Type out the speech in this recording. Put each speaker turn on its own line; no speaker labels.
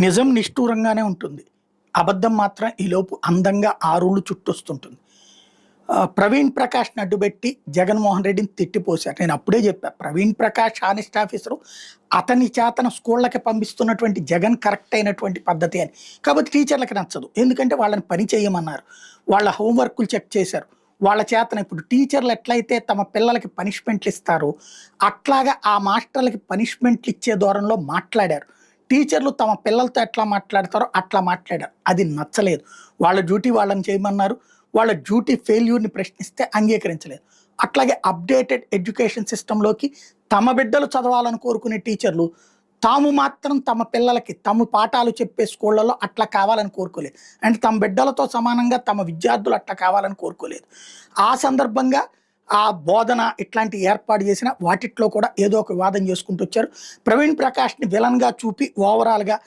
నిజం నిష్ఠూరంగానే ఉంటుంది. అబద్ధం మాత్రం ఈలోపు అందంగా ఆరుళ్ళు చుట్టొస్తుంటుంది. ప్రవీణ్ ప్రకాష్ని అడ్డుపెట్టి జగన్మోహన్ రెడ్డిని తిట్టిపోశారు. నేను అప్పుడే చెప్పా ప్రవీణ్ ప్రకాష్ ఆనెస్ట్ ఆఫీసరు అతని చేతన స్కూళ్ళకి పంపిస్తున్నటువంటి జగన్ కరెక్ట్ అయినటువంటి పద్ధతి అని. కాబట్టి టీచర్లకి నచ్చదు. ఎందుకంటే వాళ్ళని పని చేయమన్నారు. వాళ్ళ హోంవర్క్లు చెక్ చేశారు. వాళ్ళ చేతన ఇప్పుడు టీచర్లు ఎట్లయితే తమ పిల్లలకి పనిష్మెంట్లు ఇస్తారో అట్లాగా ఆ మాస్టర్లకి పనిష్మెంట్లు ఇచ్చే దూరంలో మాట్లాడారు. టీచర్లు తమ పిల్లలతో ఎట్లా మాట్లాడతారో అట్లా మాట్లాడారు. అది నచ్చలేదు. వాళ్ళ డ్యూటీ వాళ్ళని చేయమన్నారు. వాళ్ళ డ్యూటీ ఫెయిల్యూర్ని ప్రశ్నిస్తే అంగీకరించలేదు. అట్లాగే అప్డేటెడ్ ఎడ్యుకేషన్ సిస్టంలోకి తమ బిడ్డలు చదవాలని కోరుకునే టీచర్లు తాము మాత్రం తమ పిల్లలకి తమ పాఠాలు చెప్పే స్కూళ్ళలో అట్లా కావాలని కోరుకోలేదు. అండ్ తమ బిడ్డలతో సమానంగా తమ విద్యార్థులు అట్లా కావాలని కోరుకోలేదు. ఆ సందర్భంగా ఆ బోధన ఇట్లాంటి ఏర్పాటు చేసిన వాటిట్లో కూడా ఏదో ఒక వివాదం చేసుకుంటూ వచ్చారు. ప్రవీణ్ ప్రకాష్ని విలన్గా చూపి ఓవరాల్గా